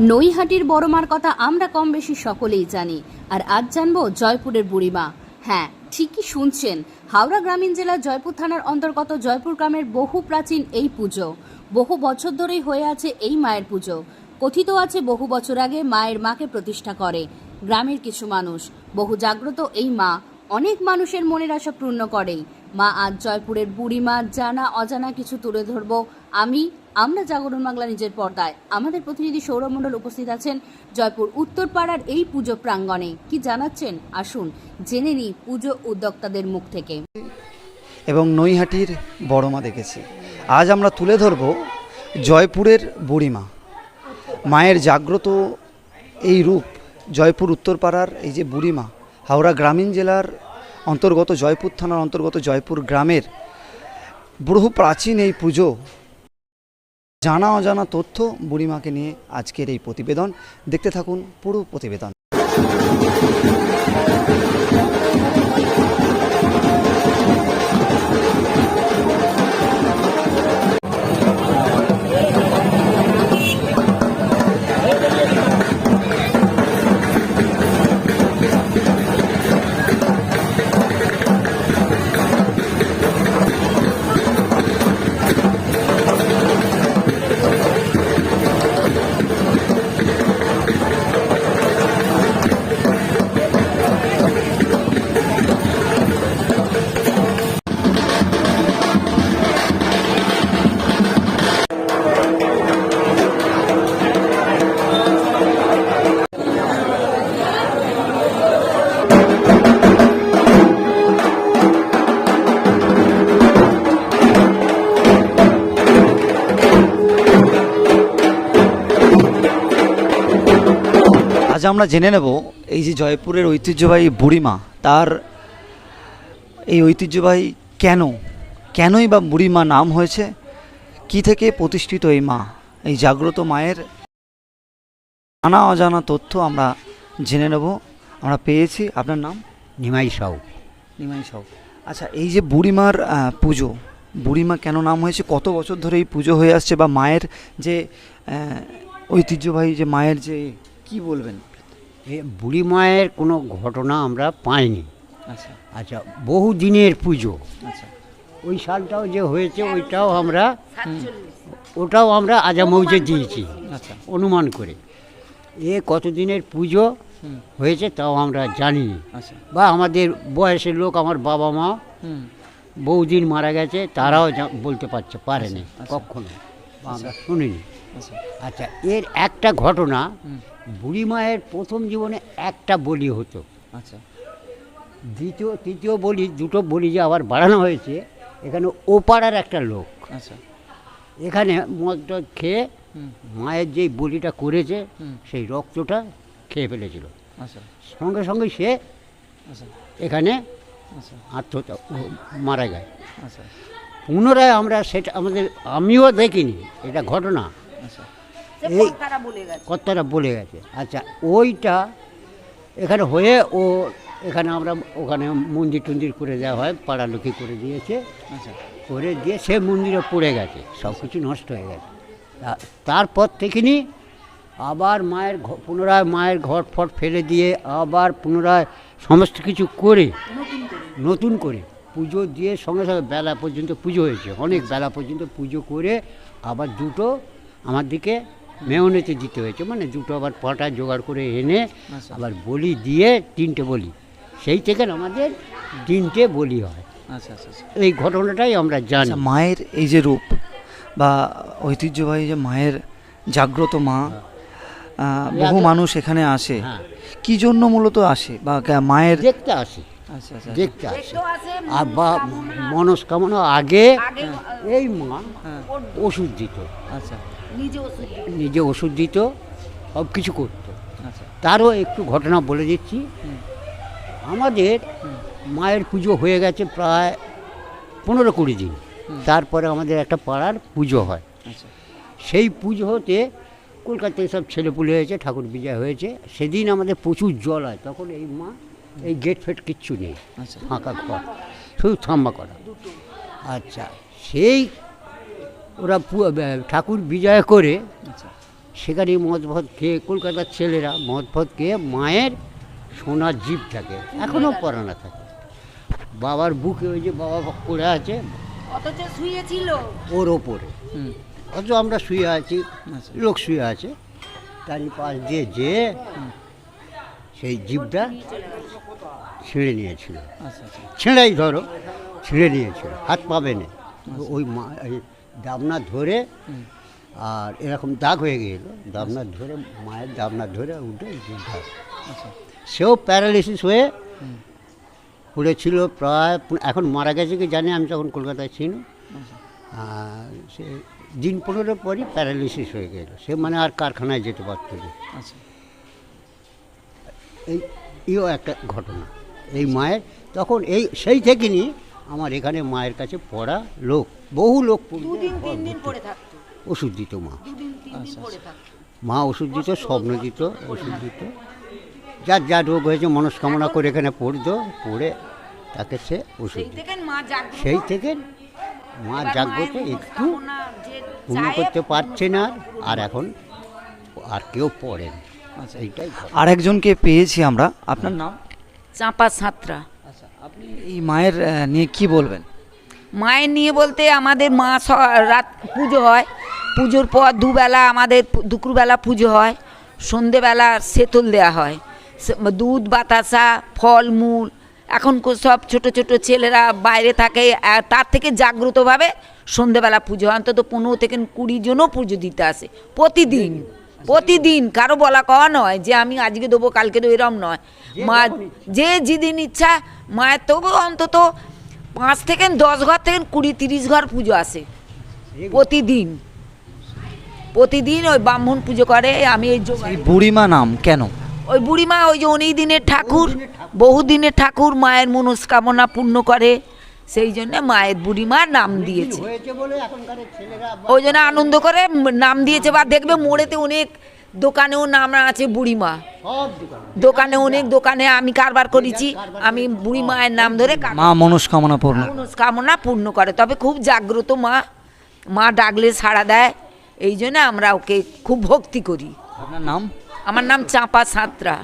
নৈহাটির বড়মার কথা আমরা কম বেশি সকলেই জানি। আর আজ জানব জয়পুরের বুড়িমা। হ্যাঁ ঠিকই শুনছেন, হাওড়া গ্রামীণ জেলার জয়পুর থানার অন্তর্গত জয়পুর গ্রামের বহু প্রাচীন এই পুজো। বহু বছর ধরেই হয়ে আছে এই মায়ের পুজো। কথিত আছে বহু বছর আগে মায়ের মাকে প্রতিষ্ঠা করে গ্রামের কিছু মানুষ। বহু জাগ্রত এই মা, অনেক মানুষের মনের আশা পূর্ণ করেই। মা, আজ জয়পুরের বুড়িমা জানা অজানা কিছু তুলে ধরবো। আমি আমরা জাগরণ বাংলা নিজের পর্দায়। আমাদের প্রতিনিধি সৌরমণ্ডল উপস্থিত আছেন জয়পুর উত্তরপাড়ার এই পুজো প্রাঙ্গণে। কি জানাচ্ছেন? আসুন, জেনে নিই পুজো উদ্যোক্তাদের মুখ থেকে। এবং নৈহাটির বড়মা দেখেছি। আজ আমরা তুলে ধরব জয়পুরের বুড়িমা। মায়ের জাগ্রত এই রূপ জয়পুর উত্তরপাড়ার এই যে বুড়িমা, হাওড়া গ্রামীণ জেলার অন্তর্গত জয়পুর থানার অন্তর্গত জয়পুর গ্রামের বহু প্রাচীন এই পুজো জানা অজানা তথ্য বুড়িমাকে নিয়ে আজকের এই প্রতিবেদন। দেখতে থাকুন পুরো প্রতিবেদন। আমরা জেনে নেব এই যে জয়পুরের ঐতিহ্যবাহী বুড়িমা তার এই ঐতিহ্যবাহী কেন? কেনই বা বুড়িমা নাম হয়েছে? কি থেকে প্রতিষ্ঠিত এই মা? এই জাগ্রত মায়ের নানা অজানা তথ্য আমরা জেনে নেব আমরা পেয়েছি। আপনার নাম? নিমাই সাউ। নিমাই সাউ। আচ্ছা এই যে বুড়িমার পুজো বুড়িমা কেন নাম হয়েছে? কত বছর ধরে এই পুজো হয়ে আসছে বা মায়ের যে ঐতিহ্যবাহী যে মায়ের যে কি বলবেন? বুড়ি মায়ের কোনো ঘটনা আমরা পাইনি। আচ্ছা। আচ্ছা বহু দিনের পুজো। আচ্ছা। ওই সালটাও যে হয়েছে ওইটাও আমরা ওটাও আমরা আজা মৌজে দিয়েছি। আচ্ছা। অনুমান করে। এ কতদিনের পুজো হয়েছে তাও আমরা জানি আচ্ছা। বা আমাদের বয়সের লোক আমার বাবা মা বহুদিন মারা গেছে তারাও বলতে পারছে পারেনি আচ্ছা। কখনো। বা আমরা শুনিনি। আচ্ছা। আচ্ছা এর একটা ঘটনা বুড়ি মায়ের প্রথম জীবনে একটা বলি হতো। আচ্ছা। দ্বিতীয় তৃতীয় বলি দুটো বলি যে আবার বাড়ানো হয়েছে এখানে ওপাড়ার একটা লোক। আচ্ছা। এখানে মদ খেয়ে মায়ের যেই বলিটা করেছে সেই রক্তটা খেয়ে ফেলেছিল। আচ্ছা। সঙ্গে সঙ্গে সে আচ্ছা। এখানে আচ্ছা। আত্মহত্যা মারা যায়। আচ্ছা। পুনরায় আমরা সেটা আমাদের আমিও দেখিনি এটা ঘটনা। এই কর্তারা বলে গেছে। আচ্ছা ওইটা এখানে হয়ে ও এখানে আমরা ওখানে মন্দির টন্দির করে দেওয়া হয় পাড়ালুকি করে দিয়েছে। আচ্ছা। করে দিয়ে সে মন্দিরে পড়ে গেছে সব কিছু নষ্ট হয়ে গেছে। তারপর থেকেনি আবার মায়ের ঘ- পুনরায় মায়ের ঘর ফট ফেলে দিয়ে আবার পুনরায় সমস্ত কিছু করে। নতুন করে পুজো দিয়ে সঙ্গে সঙ্গে বেলা পর্যন্ত পুজো হয়েছে। অনেক বেলা পর্যন্ত পুজো করে আবার দুটো আমার দিকে মেয়নেতে দিতে হয়েছে। মানে দুটো আবার পাটা জোগাড় করে এনে আচ্ছা। আবার বলি দিয়ে তিনটে বলি। সেই থেকে আমাদের তিনটে বলি হয়। আচ্ছা আচ্ছা এই ঘটনাটাই আমরা জানি। মায়ের এই যে রূপ বা ঐতিহ্যবাহী যে মায়ের জাগ্রত মা বহু মানুষ এখানে আসে। হ্যাঁ। কি জন্য মূলত আসে বা মায়ের দেখতে আসে। আচ্ছা আচ্ছা দেখতে আসে। আর বা মনস্কামনা আগে এই মা হ্যাঁ। ওষুধ দিত। আচ্ছা। নিজে ওষুধ দিত। সব কিছু করতো। আচ্ছা। তারও একটু ঘটনা বলে দিচ্ছি। আমাদের মায়ের পুজো হয়ে গেছে প্রায় পনেরো কুড়ি দিন। তারপরে আমাদের একটা পাড়ার পুজো হয়। আচ্ছা। সেই পুজো হতে কলকাতায় সব ছেলেপুলে হয়েছে ঠাকুর বিজয় হয়েছে। সেদিন আমাদের প্রচুর জল হয়। তখন এই মা এই গেট ফেট কিচ্ছু নেই। আচ্ছা। ফাঁকা ঘর। শুধু থাম্বা করা। আচ্ছা। সেই ওরা ঠাকুর বিজয় করে আচ্ছা। সেখানে মদ ভদ খেয়ে কলকাতার ছেলেরা মদ ভদ খেয়ে মায়ের সোনার জিপ থাকে এখনও পরানো থাকে। বাবার বুকে ওই যে বাবা পড়ে আছে অথচ শুয়েছিল। ওর ওপরে। অথচ আমরা শুয়ে আছি আচ্ছা। লোক শুয়ে আছে তারই পাশ দিয়ে যে সেই জিপটা ছিঁড়ে নিয়েছিল। আচ্ছা আচ্ছা। ছিঁড়েই ধরো ছিঁড়ে নিয়েছিল হাত পাবে না ওই মা এই দাবনা ধরে আর এরকম দাগ হয়ে গিয়েছিল দাবনা ধরে মায়ের দাবনা ধরে উঠে জিভটা আচ্ছা। সেও প্যারালিসিস হয়ে পড়েছিল প্রায় এখন মারা গেছে কি জানি আমি তখন কলকাতায় ছিল সে দিন পনেরো পরই প্যারালিসিস হয়ে গেল। সে মানে আর কারখানায় যেতে পারতো না। আচ্ছা। এই ইও একটা ঘটনা। এই মায়ের তখন এই সেই থেকে নিয়ে আমার এখানে মায়ের কাছে পড়া লোক। বহু লোক দুদিন তিন দিন পড়ে থাকতো। ওষুধ দিত মা। দুদিন তিন দিন পড়ে থাকতো। মা ওষুধ দিত স্বপ্ন দিত ওষুধ দিত। যার যা রোগ হয়েছে মনস্কামনা করে এখানে পড়তো পড়ে তাকে সে ওষুধ সেই থেকে মা জাগ্রত সেই থেকে মা এবার একটু পূর্ণ করতে পারছে না আর, এখন আর কেউ পড়েন আচ্ছা। এইটাই ঘটনা। আর একজনকে পেয়েছি আমরা। আপনার নাম? চাঁপা সাঁতরা আচ্ছা আপনি এই মায়ের নিয়ে কি বলবেন? মায়ের নিয়ে বলতে আমাদের মা স- রাত পুজো হয়। পুজোর পর দুবেলা আমাদের দুপুরবেলা পুজো হয়। সন্ধেবেলা সেতল দেওয়া হয়। দুধ বাতাসা ফলমূল এখন সব ছোট ছোট ছেলেরা বাইরে থাকে। তার থেকে জাগ্রতভাবে সন্ধেবেলা পুজো হয়। অন্তত পনেরো থেকে কুড়ি জনও পুজো দিতে আসে। প্রতিদিন প্রতিদিন। কারও বলা কওয়া নয় যে আমি আজকে দেবো কালকে দেবো এরম নয়। মা যে যেদিন ইচ্ছা মায়ের তবু অন্তত পাঁচ থেকে দশ ঘর থেকে কুড়ি তিরিশ ঘর পুজো আসে। প্রতিদিন। প্রতিদিন ওই ব্রাহ্মণ পুজো করে আমি এই বুড়িমা নাম কেন? ওই বুড়িমা ওই যে অনেক দিনের ঠাকুর বহুদিনের ঠাকুর মায়ের মনস্কামনা পূর্ণ করে সেই জন্য মায়ের বুড়িমা নাম দিয়েছে। বলে ওই জন্য আনন্দ করে নাম দিয়েছে বা দেখবে মোড়েতে অনেক দোকানেও নাম আছে বুড়িমা। সব দোকানে। অনেক দোকানে আমি কারবার করেছি। আমি বুড়ি মায়ের নাম ধরে মা মনস্কামনা পূর্ণ। মনস্কামনা পূর্ণ করে। তবে খুব জাগ্রত মা। মা ডাকলে সাড়া দেয়। এই জন্য আমরা ওকে খুব ভক্তি করি। আপনার নাম? আমার নাম চাঁপা সাঁতরা।